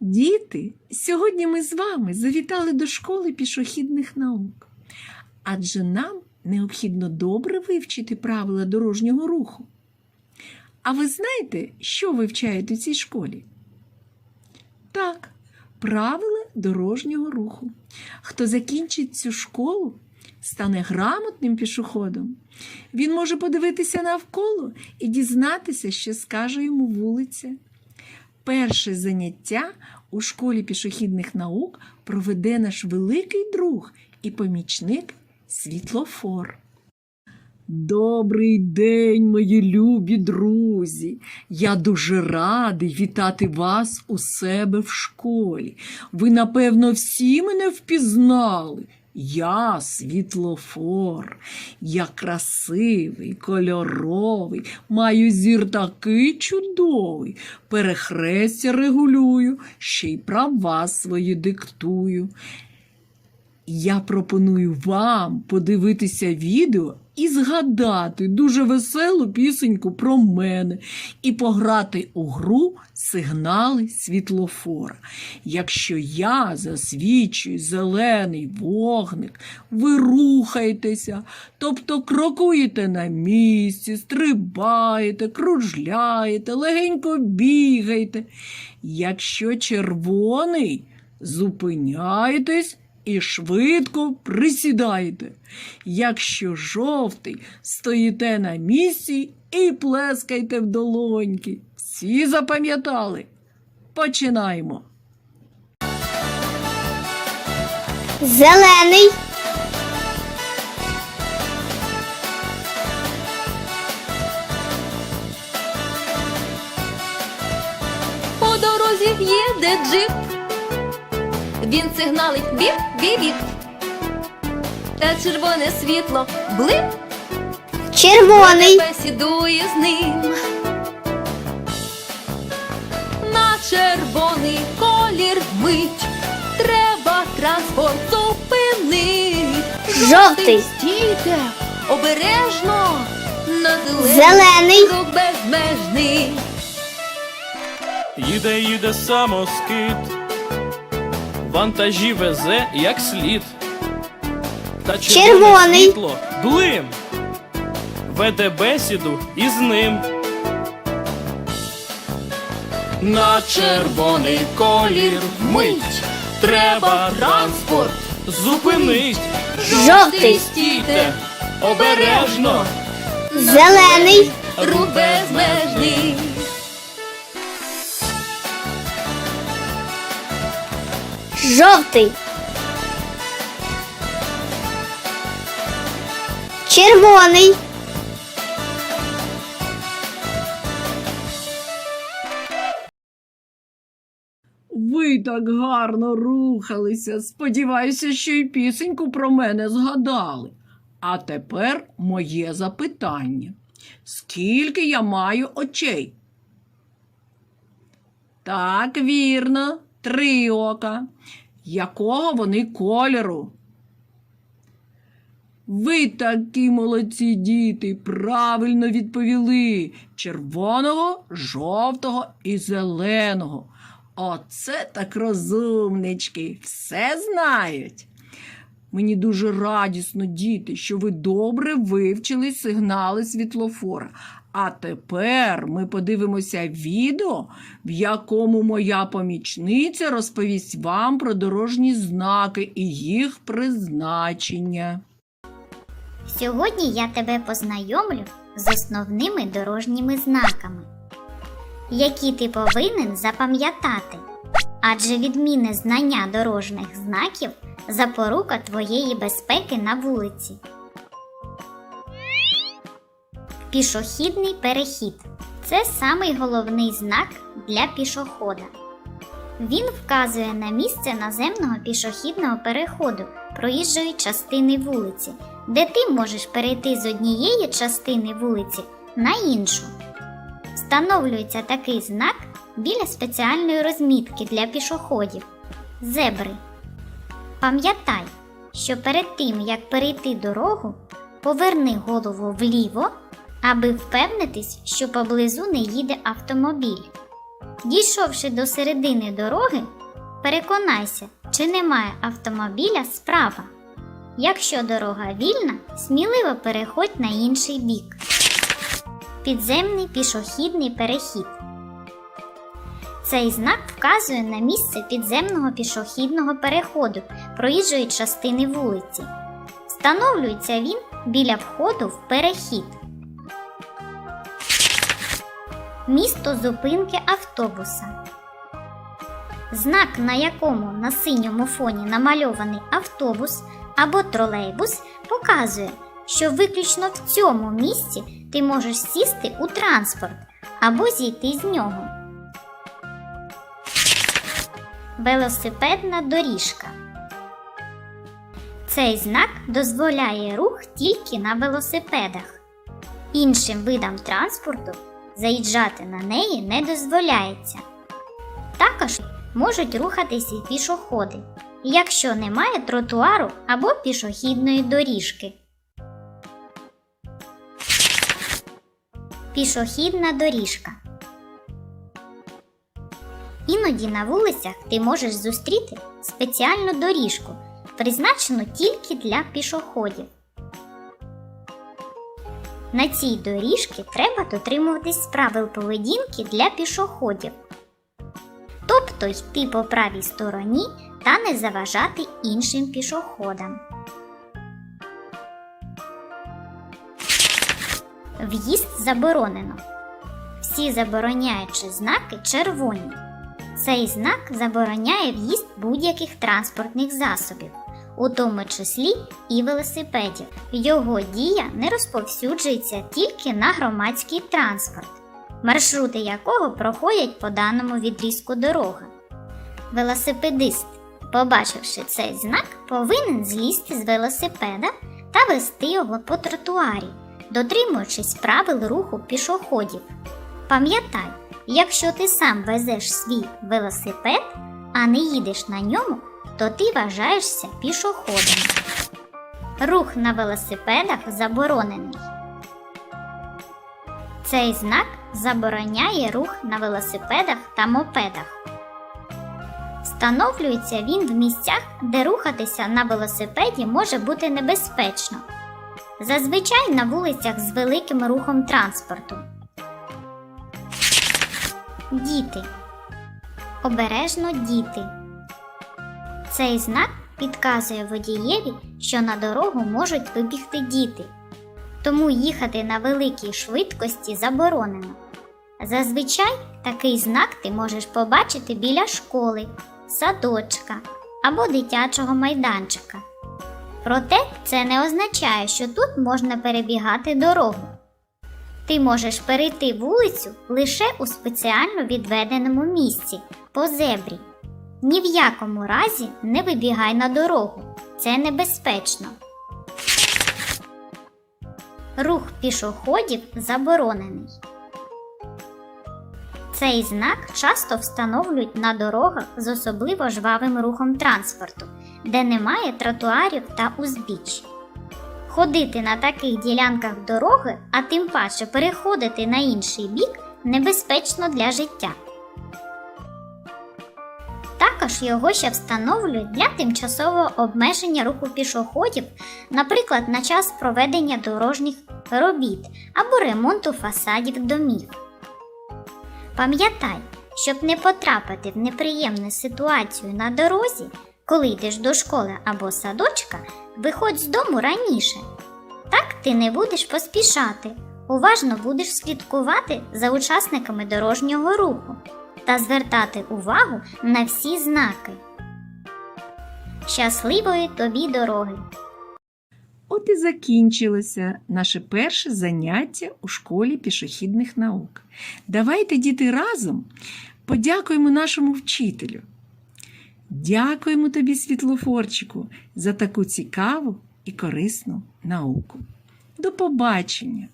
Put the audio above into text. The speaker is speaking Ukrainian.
Діти, сьогодні ми з вами завітали до школи пішохідних наук, адже нам необхідно добре вивчити правила дорожнього руху. А ви знаєте, що вивчають у цій школі? Так, правила дорожнього руху. Хто закінчить цю школу, стане грамотним пішоходом. Він може подивитися навколо і дізнатися, що скаже йому вулиця. Перше заняття у школі пішохідних наук проведе наш великий друг і помічник світлофор. Добрий день, мої любі друзі! Я дуже радий вітати вас у себе в школі. Ви, напевно, всі мене впізнали. Я світлофор, я красивий, кольоровий, маю зір такий чудовий, перехрестя регулюю, ще й права свої диктую. Я пропоную вам подивитися відео і згадати дуже веселу пісеньку про мене і пограти у гру сигнали світлофора. Якщо я засвічую зелений вогник, ви рухаєтеся, тобто крокуєте на місці, стрибаєте, кружляєте, легенько бігаєте. Якщо червоний, зупиняєтесь і швидко присідаєте. Якщо жовтий, стоїте на місці і плескайте в долоньки. Всі запам'ятали? Починаємо. Зелений, По дорозі їде джип. Він сигналить біп, біп, біп. Та червоне світло блип, червоний, бесідує з ним. На червоний колір мить. Треба транспорт зупинить. Жовтий. стійте, обережно. На Зелений. рух безмежний. Їде, їде самоскид, вантажі везе як слід. Та Червоний. світло блим. Веде бесіду із ним. На червоний колір мить. Треба транспорт зупинить. Жовтий. Стійте обережно. зелений, Рух безмежний. Жовтий, червоний, Ви так гарно рухалися. Сподіваюся, що й пісеньку про мене згадали. А тепер моє запитання. Скільки я маю очей? Так, вірно, три ока. Якого вони кольору? Ви такі молодці діти, правильно відповіли червоного, жовтого і зеленого. Оце так розумнички, все знають. Мені дуже радісно, діти, що ви добре вивчили сигнали світлофора. А тепер ми подивимося відео, в якому моя помічниця розповість вам про дорожні знаки і їх призначення. Сьогодні я тебе познайомлю з основними дорожніми знаками, які ти повинен запам'ятати. Адже відмінне знання дорожніх знаків запорука твоєї безпеки на вулиці. Пішохідний перехід це самий головний знак для пішохода. Він вказує на місце наземного пішохідного переходу проїжджої частини вулиці, де ти можеш перейти з однієї частини вулиці на іншу. Встановлюється такий знак біля спеціальної розмітки для пішоходів зебри. Пам'ятай, що перед тим як перейти дорогу, поверни голову вліво, аби впевнитись, що поблизу не їде автомобіль. Дійшовши до середини дороги, переконайся, чи немає автомобіля справа. Якщо дорога вільна, сміливо переходь на інший бік. Підземний пішохідний перехід. Цей знак вказує на місце підземного пішохідного переходу проїжджої частини вулиці. Встановлюється він біля входу в перехід. Місто зупинки автобуса. Знак, на якому на синьому фоні намальований автобус або тролейбус, показує, що виключно в цьому місці ти можеш сісти у транспорт або зійти з нього. Велосипедна доріжка. Цей знак дозволяє рух тільки на велосипедах. Іншим видам транспорту заїжджати на неї не дозволяється. Також можуть рухатися і пішоходи, якщо немає тротуару або пішохідної доріжки. Пішохідна доріжка. Іноді на вулицях ти можеш зустріти спеціальну доріжку, призначену тільки для пішоходів. На цій доріжці треба дотримуватись правил поведінки для пішоходів, тобто йти по правій стороні та не заважати іншим пішоходам. В'їзд заборонено. Всі забороняючі знаки червоні. Цей знак забороняє в'їзд будь-яких транспортних засобів, у тому числі і велосипедів. Його дія не розповсюджується тільки на громадський транспорт, маршрути якого проходять по даному відрізку дороги. Велосипедист, побачивши цей знак, повинен злізти з велосипеда та вести його по тротуарі, дотримуючись правил руху пішоходів. Пам'ятай, якщо ти сам везеш свій велосипед, а не їдеш на ньому, то ти вважаєшся пішоходом. Рух на велосипедах заборонений. Цей знак забороняє рух на велосипедах та мопедах. Встановлюється він в місцях, де рухатися на велосипеді може бути небезпечно. Зазвичай на вулицях з великим рухом транспорту. Діти. Обережно діти. Цей знак підказує водієві, що на дорогу можуть вибігти діти. Тому їхати на великій швидкості заборонено. Зазвичай такий знак ти можеш побачити біля школи, садочка або дитячого майданчика. Проте це не означає, що тут можна перебігати дорогу. Ти можеш перейти вулицю лише у спеціально відведеному місці по зебрі. Ні в якому разі не вибігай на дорогу. Це небезпечно. Рух пішоходів заборонений. Цей знак часто встановлюють на дорогах з особливо жвавим рухом транспорту, де немає тротуарів та узбіч. Ходити на таких ділянках дороги, а тим паче переходити на інший бік, небезпечно для життя. Також його ще встановлюють для тимчасового обмеження руху пішоходів, наприклад, на час проведення дорожніх робіт або ремонту фасадів домів. Пам'ятай, щоб не потрапити в неприємну ситуацію на дорозі, коли йдеш до школи або садочка, виходь з дому раніше. Так ти не будеш поспішати, уважно будеш слідкувати за учасниками дорожнього руху та звертати увагу на всі знаки. Щасливої тобі дороги! От і закінчилося наше перше заняття у школі пішохідних наук. Давайте, діти, разом подякуємо нашому вчителю. Дякуємо тобі, світлофорчику, за таку цікаву і корисну науку. До побачення!